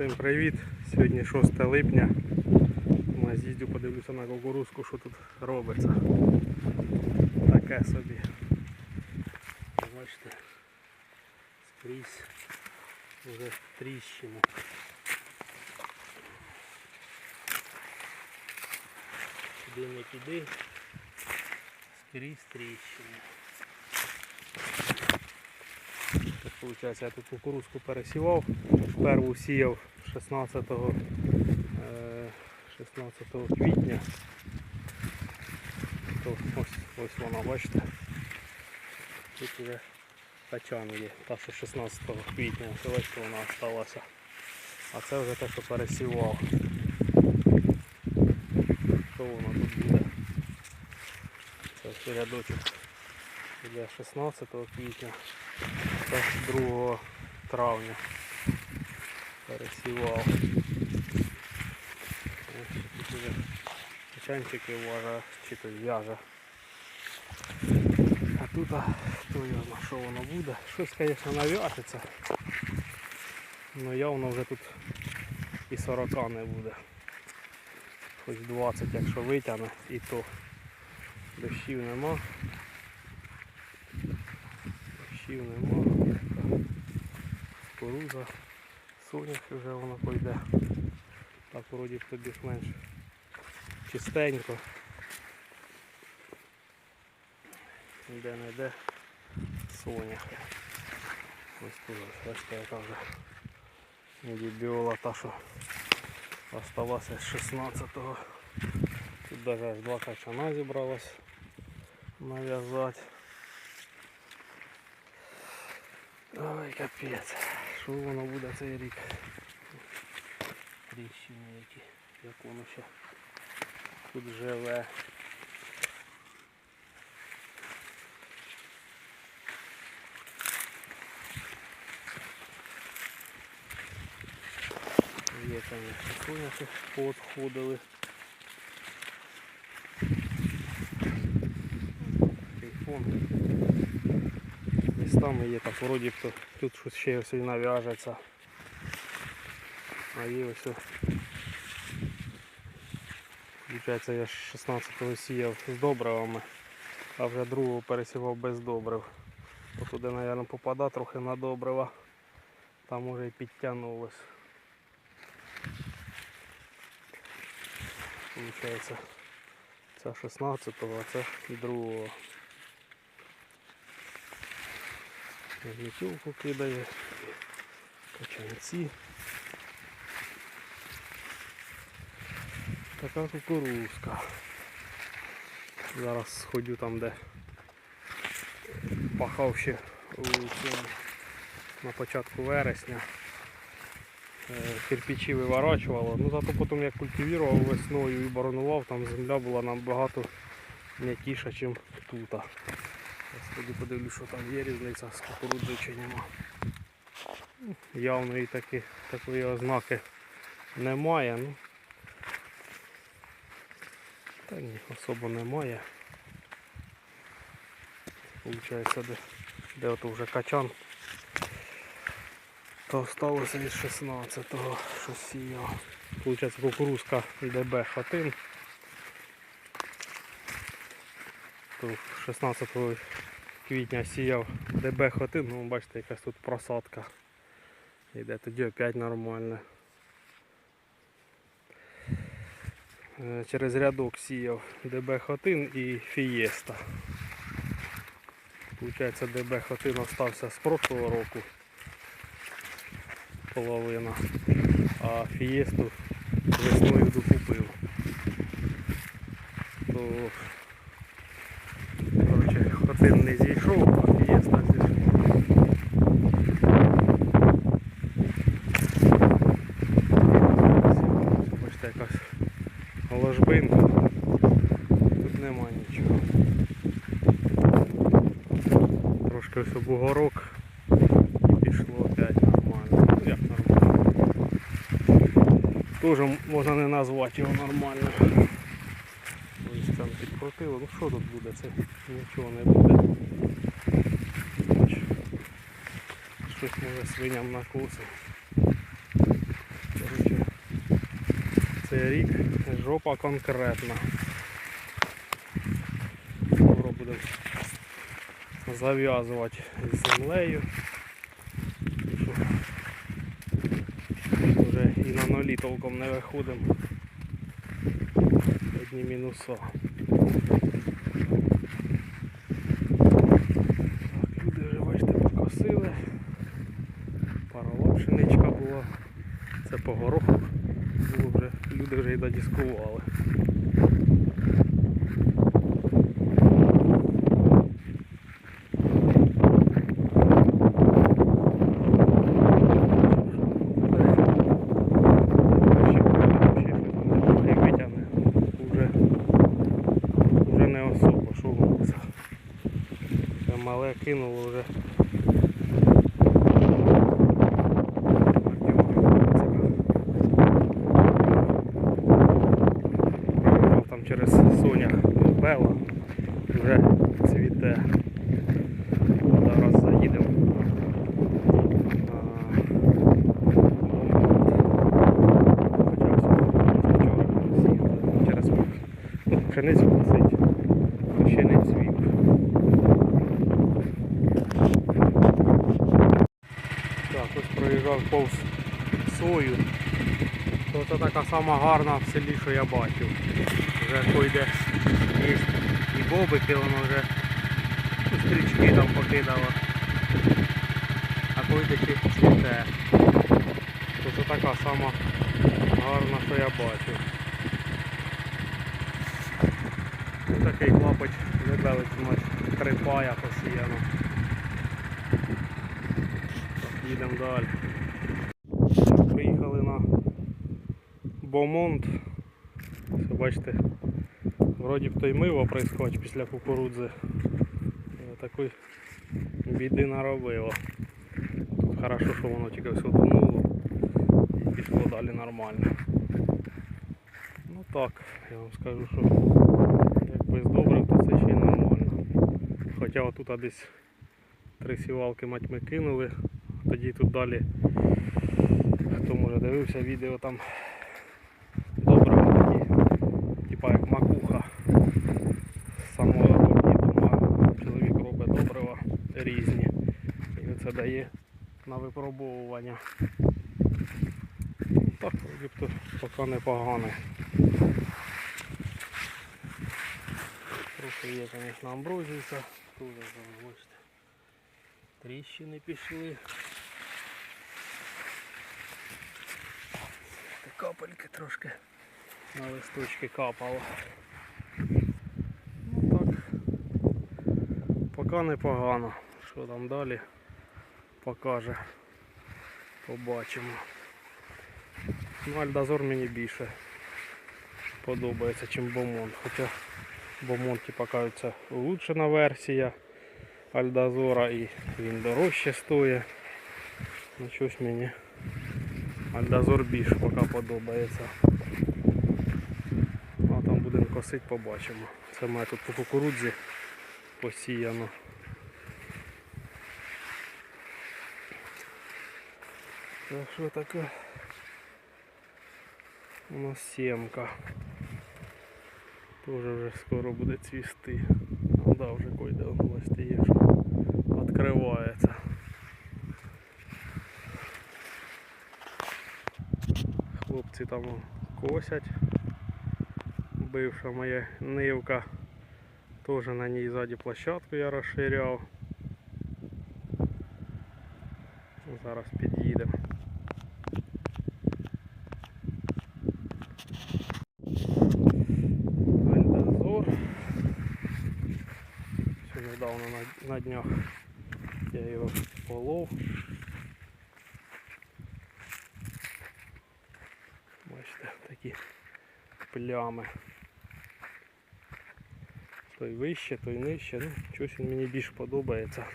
Всім привіт! Сьогодні 6 липня. На з'їздю подивлюся на кукурузку, що тут робиться. Таке собі. Бачите, скрізь вже тріщини. Куди не туди, скрізь тріщини. Так виходить, я тут кукурузку пересівав. Перву сіяв 16, е, 16 квітня. То ось, ось вона, бачите. Тут вже качан та що 16 квітня, бачите, вона залишилася. А це вже те, що пересівав. Що воно тут буде? Це рядочок для 16 квітня та 2 травня пересівав. Тут вважає, чи то в'яже. А тут хто його знає, що воно буде. Щось, звісно, нав'яжеться. але явно вже тут і 40 не буде. Хоч 20, якщо витягне, і то дощів нема. Дощів нема. Кукуруза, соняшки вже воно пойде. Так вроді б тобі менш чистенько. Ніде не йде соняхи. Ось тут бачите, яка вже індібіола та, що осталася з 16-го. Тут навіть два качана зібралось нав'язати. Ой, капець. Що воно буде цей рік? Тріщини які, як воно ще тут живе. Є, конечно, соняшки поотходили. Такий фон. Там є, так вроді б тут щось ще ось і нав'яжеться. А є ось Получається я 16-го сіяв з добривами, а вже другого пересівав без добрив. Туди, мабуть, попада трохи на добрива, там уже і підтягнулось. Получається, це 16-го, а це 2-го. Вагнетівку кидає, качанці. Така кукурузка. Зараз сходю там, де пахав ще у на початку вересня. Е, кирпичі виворачувало, ну зато потім я культивував весною і боронував, там земля була набагато м'якіша, ніж тут. Зараз тоді подивлюсь, що там є різниця з кукурудзою чи нема. Явної таки, такої ознаки немає. Ну. Та ні, особо немає. Получається, де, де ото вже качан. То осталося із 16-го, що сіяв. Получається кукурузка ДБ хатин. То 16 квітня сіяв ДБ хатин, ну бачите, якась тут просадка. Іде тоді опять нормально. Е, Через рядок сіяв ДБ хатин і фієста. Получається ДБ хатин остався з прошлого року половина, а фієсту весною докупив. То коротше, хатин не зійшов, а фієста зійшов. Бачите, якась ложбинка. Тут нема нічого. Трошки ось бугорок і пішло опять нормально. Ну як нормально. Тоже можна не назвати його нормально. Ось там підкрутило. Ну що тут буде? Це нічого не буде. Щось може свиням накосить. цей рік жопа конкретна. Скоро будемо зав'язувати з землею. Вже і на нулі толком не виходимо. Одні мінуса. Люди вже бачите покосили. Парова пшеничка була. Це по гороху. Люди вже й додіскували. Трохи витягне. Уже, уже не особо, що воно це. Це мале кинуло вже. Проїжджав там через Сонях Бела, вже цвіте. Зараз заїдемо. Хоча вчора сіяли, через ну, пшеницю косить, то ще не цвіт. Так, ось проїжджав повз сою. То це така сама гарна в селі, що я бачив. Вже пойде є і бобики, воно вже ну, стрічки там покидало. А пойде ще цвіте. То це така сама гарна, що я бачив. Ось такий клапоть вибелець значить три пая посіяно. Так, їдемо далі. Приїхали на Бомонт. Все, бачите, вроді б то й миво происходить після кукурудзи. Але Такої біди наробило. Тут хорошо, що воно тільки все тонуло і пішло далі нормально. Ну так, я вам скажу, що як без добрив, то це ще й нормально. Хоча отут десь три сівалки мать ми кинули, тоді тут далі, хто може дивився відео там добре такі, типа як макуха. Самої дома чоловік робить добрива різні. І це дає на випробовування. Так, вроді б то поки непогано. Трохи є, звісно, амброзійця. Дуже бачите. Тріщини пішли. Капельки трошки на листочки капало. Ну так. Поки непогано. Що там далі покаже. Побачимо. Ну, Альдазор мені більше подобається, ніж Бомонт. Хоча Бомонт типа улучшена версія Альдазора і він дорожче стоїть. Ну щось мені Альдазор більше поки подобається. А там будемо косити, побачимо. Це має тут по кукурудзі посіяно. Так що таке у нас сімка. Тоже вже скоро буде цвісти. Ну да, вже койде воно листіє, що відкривається. Хлопці там косять. Бивша моя нивка. Теж на ній ззаді площадку я розширяв. Зараз під'їдемо. полов. Бачите, такі плями. Той вище, той нижче. Ну, щось він мені більш подобається.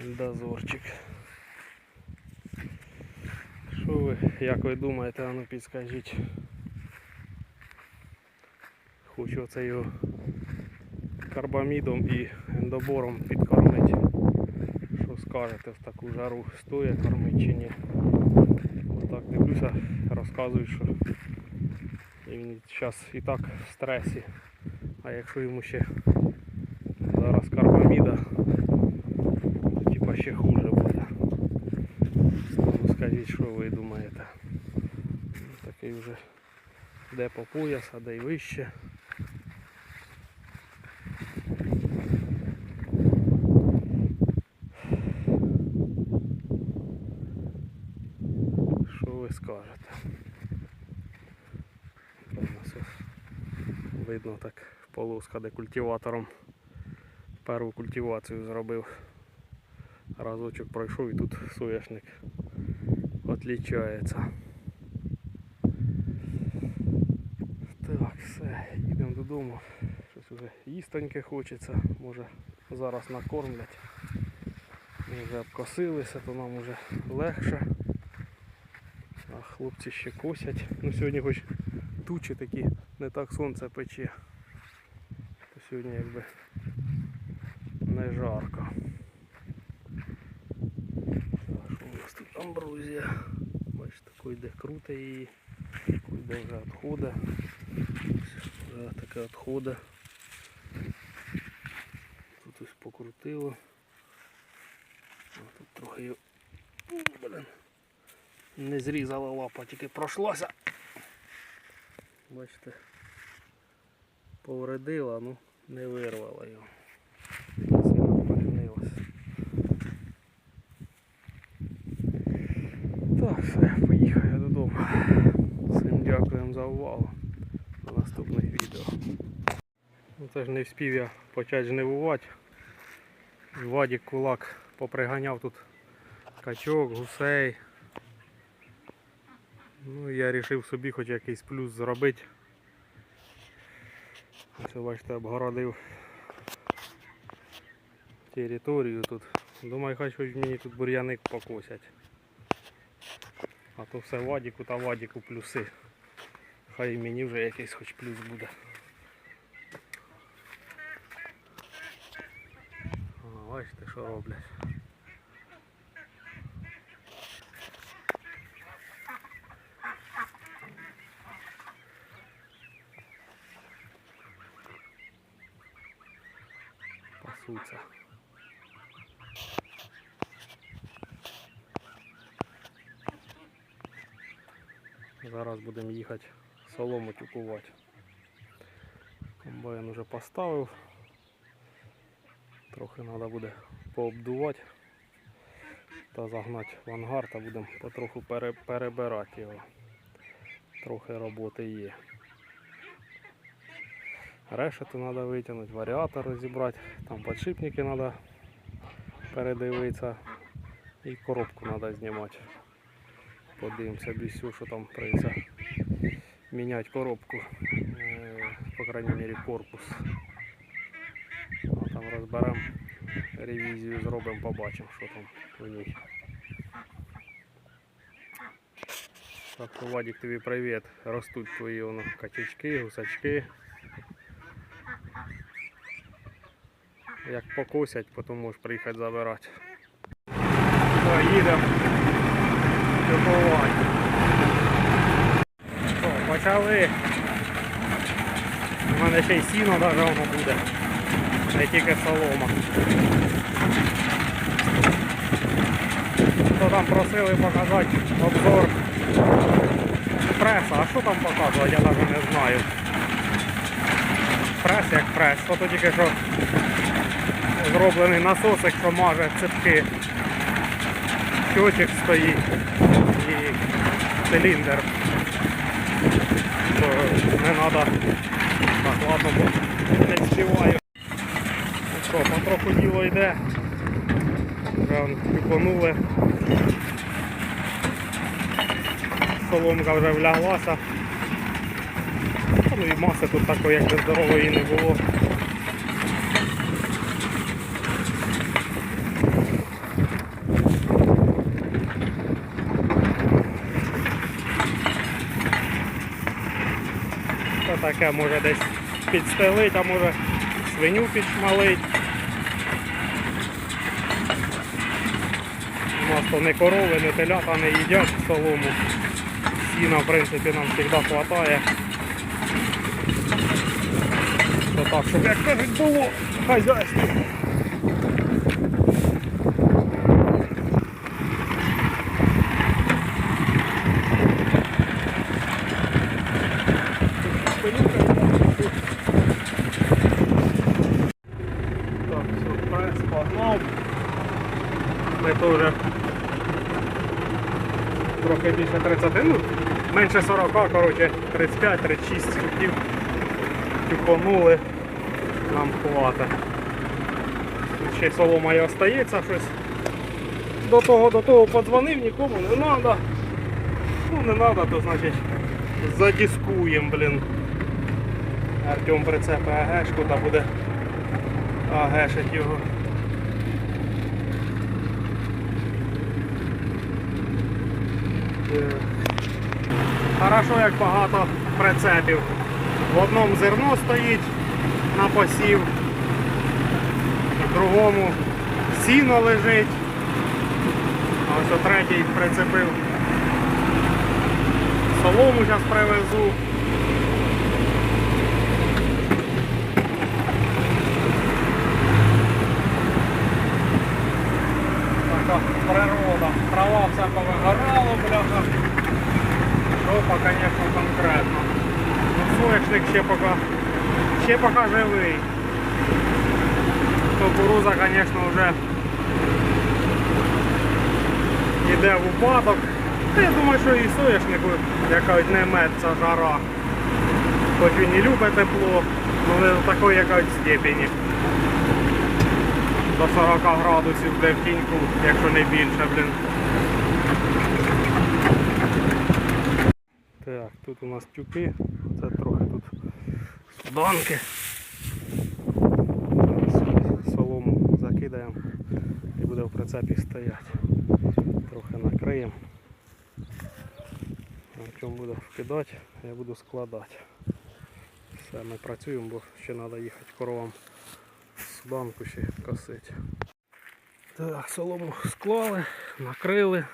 Альдазорчик. Що ви, як ви думаєте, а ну підскажіть. Хочу оце його карбамідом і ендобором підкормити. Скажете в таку жару стоїть кормить чи ні? Отак дивлюся, роз, розказують, що він зараз і так в стресі. А якщо йому ще зараз карбаміда, то типа ще хуже буде. Ну, скажіть, що ви думаєте. Ну, Такий вже де по пояс, а де й вище. Що ви скажете? У нас ось видно так полоска, де культиватором першу культивацію зробив. Разочок пройшов і тут соняшник відлічається. Так, все, їдемо додому. Щось вже їстоньке хочеться. Може зараз накормлять. Ми вже обкосилися, то нам вже легше. А хлопці ще косять. Ну сьогодні хоч тучі такі, не так сонце пече. То сьогодні якби не жарко. Так, що у нас тут амбрузія? Бачите, йде круто її, йде вже відходи. Вже таке відходи. Тут ось покрутило. Тут трохи блин. Не зрізала лапа, тільки пройшлася. Бачите, повредила, ну не вирвала його. Так, все, поїхав я додому. Всім дякуємо за увагу. До наступних відео. Ну, це ж не вспів я почати жнивувати. Вадік кулак поприганяв тут качок, гусей. Ну я вирішив собі хоч якийсь плюс зробити. Ось бачите, обгородив територію тут. Думаю, хоч мені тут бур'яник покосять. А то все вадіку та вадіку плюси. Хай мені вже якийсь хоч плюс буде. Бачите, що роблять. Пасуться. Зараз будемо їхати солому тюкувати. Комбайн вже поставив. Трохи треба буде пообдувати та загнати в ангар та будемо потроху пере, перебирати його. Трохи роботи є. Решету треба витягнути, варіатор розібрати, там подшипники треба передивитися і коробку треба знімати. Подивимося бісю, що там прийдеться міняти коробку, е, по крайній мірі корпус. А там розберемо, ревізію зробимо, побачимо, що там у ній. Так, Вадик, тобі привіт. Ростуть твої воно, качечки, гусачки. Як покосять, потім можеш приїхати забирати. Все, їдемо. Тюкувати. О, почали. У мене ще й сіно навіть воно буде. Не тільки солома. Хто там просили показати обзор преса. А що там показувати, я навіть не знаю. Прес як прес. Ото тільки що зроблений насосик, що маже цепки. Щочик стоїть і циліндр. То не треба. Так, ладно, бо не співаю. Ну що, потроху діло йде. Вон тюконули. Соломка вже вляглася. Ну і маси тут такої, як здорової не було. Таке може десь підстелить, а може свиню підшмалить. У нас то не корови, не телята не їдять солому. Сіна, в принципі, нам завжди вистачає. Так, щоб як кажуть, було хазяйство. Так, все, прес погнав. Ми теж трохи більше 30, ну, менше 40, коротше, 35-36 сутів тюпонули, нам. Тут ще солома і остається щось. До того, до того подзвонив, нікому не треба. Ну не треба, то значить задіскуємо, блін. Артем прицепи АГшку та буде АГшить його. Хорошо, як багато прицепів. В одному зерно стоїть на посів, в другому сіно лежить. Ось третій прицепив. Солому зараз привезу. Така природа. Трава вся повигорала, бляха. Жопа, звісно, конкретно. Ну, соняшник ще поки, ще поки живий. Кукуруза, звісно, вже йде в упадок. Я думаю, що і соняшнику якась не мед, ця жара. Хоч він і любить тепло, але не до такої якоїсь степені. До 40 градусів де в тіньку, якщо не більше, блін. Так, тут у нас тюки, це трохи тут суданки. Зараз солому закидаємо і буде в прицепі стояти. Трохи накриємо. Артем буде вкидати, а я буду складати. Все, ми працюємо, бо ще треба їхати коровам суданку ще косити. Так, солому склали, накрили.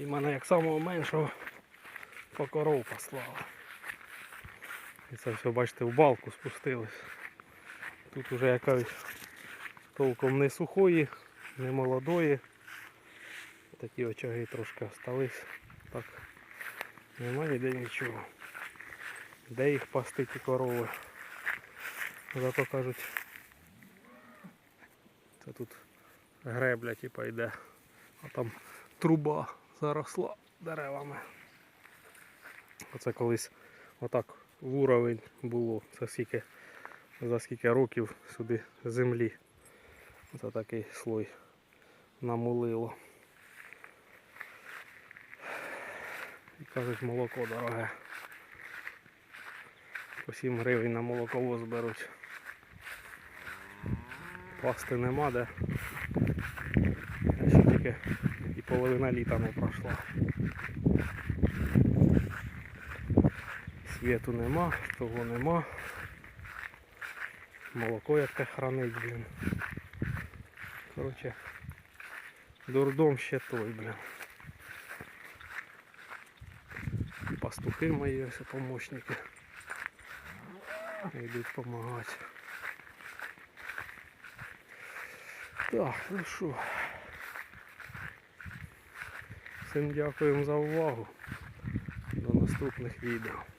І в мене як самого меншого по коров послали. І це все, бачите, в балку спустились. Тут уже якась толком не сухої, не молодої. Такі очаги трошки остались. Так, нема ніде нічого. Де їх пасти ті корови? Зато кажуть, це тут гребля типа йде, а там труба заросла деревами. Оце колись отак в уровень було. Це скільки, за скільки років сюди землі. Це такий слой намулило. І кажуть, молоко дороге. По 7 гривень на молоковоз беруть. Пасти нема де. Ще тільки і половина літа не пройшла. Світу нема, того нема. Молоко яке хранить, блін. Коротше, дурдом ще той, блін. Пастухи мої ось помощники. Йдуть допомагати. Так, ну що. Всім дякуємо за увагу. До наступних відео.